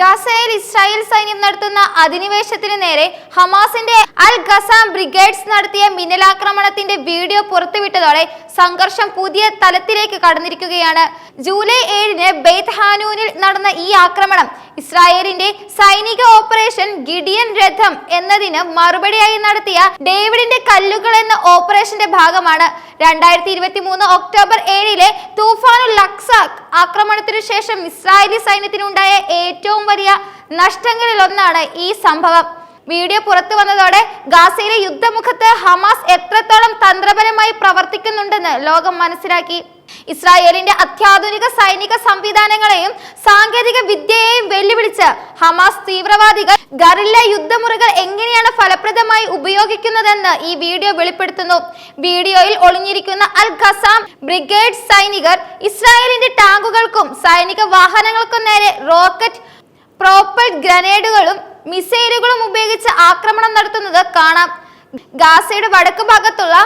ഗസയിൽ ഇസ്രായേൽ സൈന്യം നടത്തുന്ന അധിനിവേശത്തിന് നേരെ ഹമാസിന്റെ അൽ ഗസാം ബ്രിഗേഡ്സ് നടത്തിയ മിന്നലാക്രമണത്തിന്റെ വീഡിയോ പുറത്തുവിട്ടതോടെ സംഘർഷം പുതിയ തലത്തിലേക്ക് കടന്നിരിക്കുകയാണ്. ജൂലൈ ഏഴിന് ബെയ്ത്ത് ഹാനൂനിൽ നടന്ന ഈ ആക്രമണം ഇസ്രായേലിന്റെ സൈനിക ഓപ്പറേഷൻ ഗിഡിയൻ രഥം എന്നതിന് മറുപടിയായി നടത്തിയ ഡേവിഡിന്റെ കല്ലുകൾ എന്ന ഓപ്പറേഷന്റെ ഭാഗമാണ്. രണ്ടായിരത്തി ഇരുപത്തി മൂന്ന് ഒക്ടോബർ ഏഴിലെ തൂഫാനു ലക്സാഖ് ആക്രമണത്തിനു ശേഷം ഇസ്രായേലി സൈന്യത്തിനുണ്ടായ ഏറ്റവും വലിയ നഷ്ടങ്ങളിലൊന്നാണ് ഈ സംഭവം. വീഡിയോ പുറത്തു വന്നതോടെ ഗാസയിലെ യുദ്ധമുഖത്ത് ഹമാസ് എത്രത്തോളം തന്ത്രപരമായി പ്രവർത്തിക്കുന്നുണ്ടെന്ന് ലോകം മനസ്സിലാക്കി. ഇസ്രായേലിന്റെ അത്യാധുനിക സൈനിക സംവിധാനങ്ങളെയും സാങ്കേതിക വിദ്യയെയും വെല്ലുവിളിച്ച് ഹമാസ് തീവ്രവാദികൾ ഗറില്ല യുദ്ധമുറികൾ എങ്ങനെയാണ് ഫലപ്രദമായി ഉപയോഗിക്കുന്നതെന്ന് ഈ വീഡിയോ വെളിപ്പെടുത്തുന്നു. വീഡിയോയിൽ ഒളിഞ്ഞിരിക്കുന്ന അൽ ഖസാം ബ്രിഗേഡ് സൈനികർ ഇസ്രായേലിന്റെ ടാങ്കുകൾക്കും സൈനിക വാഹനങ്ങൾക്കും നേരെ റോക്കറ്റ് പ്രോപ്പൽഡ് ഗ്രനേഡുകളും മിസൈലുകളും ഉപയോഗിച്ച് ആക്രമണം നടത്തുന്നത് കാണാം. ഗാസയുടെ വടക്ക് ഭാഗത്തുള്ള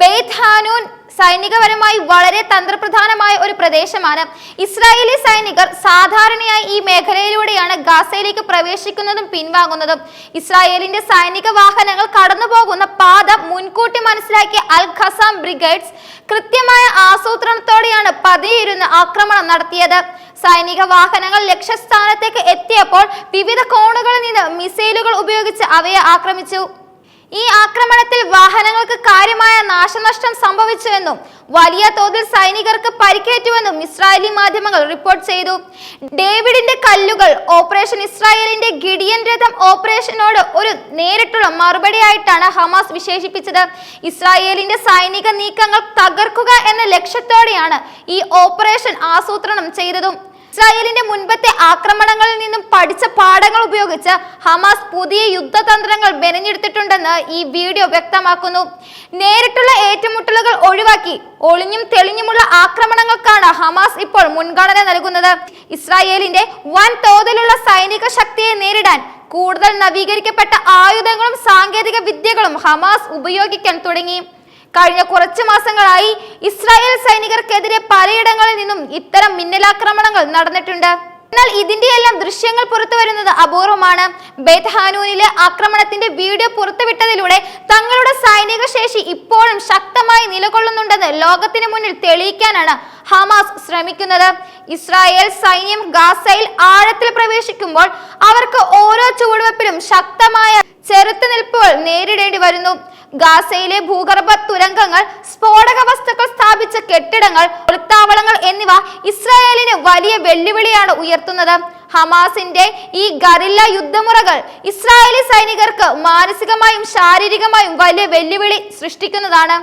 ബെയ്ത്ത് ഹാനൂൻ സൈനികപരമായി വളരെ തന്ത്രപ്രധാനമായ ഒരു പ്രദേശമാണ്. ഇസ്രായേലി സൈനികർ സാധാരണയായി ഈ മേഖലയിലൂടെയാണ് ഗാസയിലേക്ക് പ്രവേശിക്കുന്നതും പിൻവാങ്ങുന്നതും. ഇസ്രായേലിന്റെ സൈനിക വാഹനങ്ങൾ കടന്നുപോകുന്ന പാത മുൻകൂട്ടി മനസ്സിലാക്കിയ അൽ ഖസാം ബ്രിഗേഡ്സ് കൃത്യമായ ആസൂത്രണത്തോടെയാണ് പതിയിരുന്ന് ആക്രമണം നടത്തിയത്. സൈനിക വാഹനങ്ങൾ ലക്ഷ്യസ്ഥാനത്തേക്ക് എത്തിയപ്പോൾ വിവിധ കോണുകളിൽ നിന്ന് മിസൈലുകൾ ഉപയോഗിച്ച് അവയെ ആക്രമിച്ചു. ഈ ആക്രമണത്തിൽ വാഹനങ്ങൾക്ക് കാര്യമായ നാശനഷ്ടം സംഭവിച്ചുവെന്നും വലിയ തോതിൽ സൈനികർക്ക് പരിക്കേറ്റുവെന്നും ഇസ്രായേലി മാധ്യമങ്ങൾ റിപ്പോർട്ട് ചെയ്തു. ഡേവിഡിന്റെ കല്ലുകൾ ഓപ്പറേഷൻ ഇസ്രായേലിന്റെ ഗിഡിയൻ രഥം ഓപ്പറേഷനോട് ഒരു നേരിട്ടുള്ള മറുപടിയായിട്ടാണ് ഹമാസ് വിശേഷിപ്പിച്ചത്. ഇസ്രായേലിന്റെ സൈനിക നീക്കങ്ങൾ തകർക്കുക എന്ന ലക്ഷ്യത്തോടെയാണ് ഈ ഓപ്പറേഷൻ ആസൂത്രണം ചെയ്തതും. ഇസ്രായേലിന്റെ മുൻപത്തെ ആക്രമണങ്ങളിൽ നിന്നും പഠിച്ച പാഠങ്ങൾ ഉപയോഗിച്ച് ഹമാസ് പുതിയ യുദ്ധതന്ത്രങ്ങൾ മെനഞ്ഞെടുത്തിട്ടുണ്ടെന്ന് ഈ വീഡിയോ വ്യക്തമാക്കുന്നു. നേരിട്ടുള്ള ഏറ്റുമുട്ടലുകൾ ഒഴിവാക്കി ഒളിഞ്ഞും തെളിഞ്ഞുമുള്ള ആക്രമണങ്ങൾക്കാണ് ഹമാസ് ഇപ്പോൾ മുൻഗണന നൽകുന്നത്. ഇസ്രായേലിന്റെ വൻ തോതിലുള്ള സൈനിക ശക്തിയെ നേരിടാൻ കൂടുതൽ നവീകരിക്കപ്പെട്ട ആയുധങ്ങളും സാങ്കേതിക വിദ്യകളും ഹമാസ് ഉപയോഗിക്കാൻ തുടങ്ങി. കഴിഞ്ഞ കുറച്ച് മാസങ്ങളായി ഇസ്രായേൽ സൈനികർക്കെതിരെ പലയിടങ്ങളിൽ നിന്നും ഇത്തരം മിന്നലാക്രമണങ്ങൾ നടന്നിട്ടുണ്ട്. എന്നാൽ ഇതിന്റെയെല്ലാം ദൃശ്യങ്ങൾ പുറത്തു വരുന്നത് അപൂർവമാണ്. ബേത് ഹാനൂനിലെ ആക്രമണത്തിന്റെ വീഡിയോ പുറത്തുവിട്ടതിലൂടെ തങ്ങളുടെ സൈനിക ശേഷി ഇപ്പോഴും ശക്തമായി നിലകൊള്ളുന്നുണ്ടെന്ന് ലോകത്തിന് മുന്നിൽ തെളിയിക്കാനാണ് ഹമാസ് ശ്രമിക്കുന്നത്. ഇസ്രായേൽ സൈന്യം ഗാസയിൽ ആഴത്തിൽ പ്രവേശിക്കുമ്പോൾ അവർക്ക് ഓരോ ചുവടുവെപ്പിലും ശക്തമായ ചെറുത്തുനിൽപ്പുകൾ നേരിടേണ്ടി വരുന്നു. ഗാസയിലെ ഭൂഗർഭ തുരങ്കങ്ങൾ സ്ഫോടക വസ്തുക്കൾ സ്ഥാപിച്ച കെട്ടിടങ്ങൾ ഒളിത്താവളങ്ങൾ എന്നിവ ഇസ്രായേലിന് വലിയ വെല്ലുവിളിയാണ് ഉയർത്തുന്നത്. ഹമാസിന്റെ ഈ ഗറില്ല യുദ്ധമുറകൾ ഇസ്രായേലി സൈനികർക്ക് മാനസികമായും ശാരീരികമായും വലിയ വെല്ലുവിളി സൃഷ്ടിക്കുന്നതാണ്.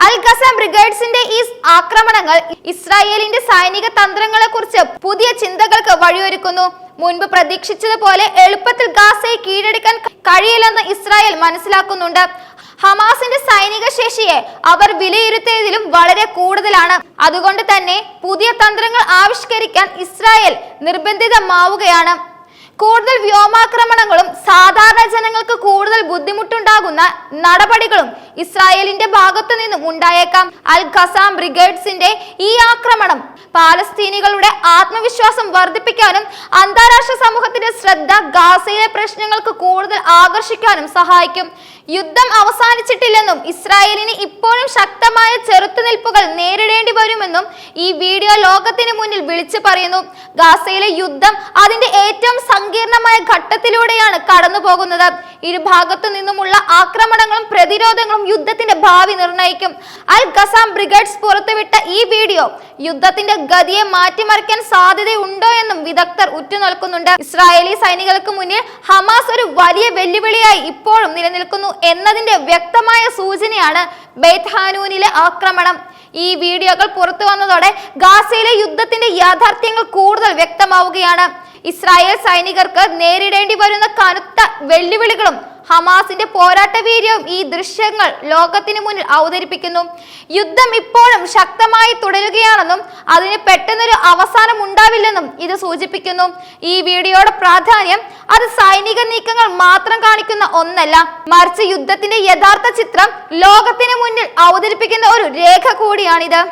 അൽ ഖസ ബ്രിഗേഡ്സിന്റെ ഈ ആക്രമണങ്ങൾ ഇസ്രായേലിന്റെ സൈനിക തന്ത്രങ്ങളെ കുറിച്ച് പുതിയ ചിന്തകൾക്ക് വഴിയൊരുക്കുന്നു. മുൻപ് പ്രതീക്ഷിച്ചതുപോലെ എളുപ്പത്തിൽ ഗാസയെ കീഴടക്കാൻ കഴിയില്ലെന്ന് ഇസ്രായേൽ മനസ്സിലാക്കുന്നുണ്ട്. ഹമാസിന്റെ സൈനിക ശേഷിയെ അവർ വിലയിരുത്തിയതിലും വളരെ കൂടുതലാണ്. അതുകൊണ്ട് തന്നെ പുതിയ തന്ത്രങ്ങൾ ആവിഷ്കരിക്കാൻ ഇസ്രായേൽ നിർബന്ധിതമാവുകയാണ്. കൂടുതൽ വ്യോമാക്രമണങ്ങളും സാധാരണ ജനങ്ങൾക്ക് കൂടുതൽ ബുദ്ധിമുട്ടുണ്ടാകുന്ന നടപടികളും ഇസ്രായേലിന്റെ ഭാഗത്തു നിന്നും ഉണ്ടായേക്കാം. അൽ ഖസാം ബ്രിഗേഡ്സിന്റെ ഈ ആക്രമണം പാലസ്തീനികളുടെ ആത്മവിശ്വാസം വർദ്ധിപ്പിക്കാനും അന്താരാഷ്ട്ര സമൂഹത്തിന്റെ ശ്രദ്ധ ഗാസയിലെ പ്രശ്നങ്ങൾക്ക് കൂടുതൽ ആകർഷിക്കാനും സഹായിക്കും. യുദ്ധം അവസാനിച്ചിട്ടില്ലെന്നും ഇസ്രായേലിന് ഇപ്പോഴും ശക്തമായ ചെറുത്തുനിൽപ്പുകൾ നേരിടേണ്ടി വരുമെന്നും ഈ വീഡിയോ ലോകത്തിന് മുന്നിൽ വിളിച്ചു പറയുന്നു. ഗാസയിലെ യുദ്ധം അതിന്റെ ഏറ്റവും സങ്കീർണമായ ഘട്ടത്തിലൂടെയാണ് കടന്നു പോകുന്നത് ഇരുഭാഗത്തു നിന്നുമുള്ള ആക്രമണങ്ങളും പ്രതിരോധങ്ങളും യുദ്ധത്തിന്റെ ഭാവി നിർണയിക്കും അൽ ഖസാം ബ്രിഗേഡ്സ് പുറത്തുവിട്ട ഈ വീഡിയോ യുദ്ധത്തിന്റെ ഗതിയെ മാറ്റിമറിക്കാൻ സാധ്യതയുണ്ടോ എന്നും വിദഗ്ധർ ഉറ്റുനോക്കുന്നുണ്ട് ഇസ്രായേലി സൈനികർക്ക് മുന്നിൽ ഹമാസ് ഒരു വലിയ വെല്ലുവിളിയായി ഇപ്പോഴും നിലനിൽക്കുന്നു എന്നതിന്റെ വ്യക്തമായ സൂചനയാണ് ബെയ്ത്ഹാനൂനിലെ ആക്രമണം. ഈ വീഡിയോകൾ പുറത്തു വന്നതോടെ ഗാസയിലെ യുദ്ധത്തിന്റെ യാഥാർത്ഥ്യങ്ങൾ കൂടുതൽ വ്യക്തമാവുകയാണ്. ഇസ്രായേൽ സൈനികർക്ക് നേരിടേണ്ടി വരുന്ന കനത്ത വെല്ലുവിളികളും ഹമാസിന്റെ പോരാട്ട വീര്യവും ഈ ദൃശ്യങ്ങൾ ലോകത്തിന് മുന്നിൽ അവതരിപ്പിക്കുന്നു. യുദ്ധം ഇപ്പോഴും ശക്തമായി തുടരുകയാണെന്നും അതിന് പെട്ടെന്നൊരു അവസാനം ഉണ്ടാവില്ലെന്നും ഇത് സൂചിപ്പിക്കുന്നു. ഈ വീഡിയോയുടെ പ്രാധാന്യം അത് സൈനിക നീക്കങ്ങൾ മാത്രം കാണിക്കുന്ന ഒന്നല്ല മറിച്ച് യുദ്ധത്തിന്റെ യഥാർത്ഥ ചിത്രം ലോകത്തിന് മുന്നിൽ അവതരിപ്പിക്കുന്ന ഒരു രേഖ കൂടിയാണിത്.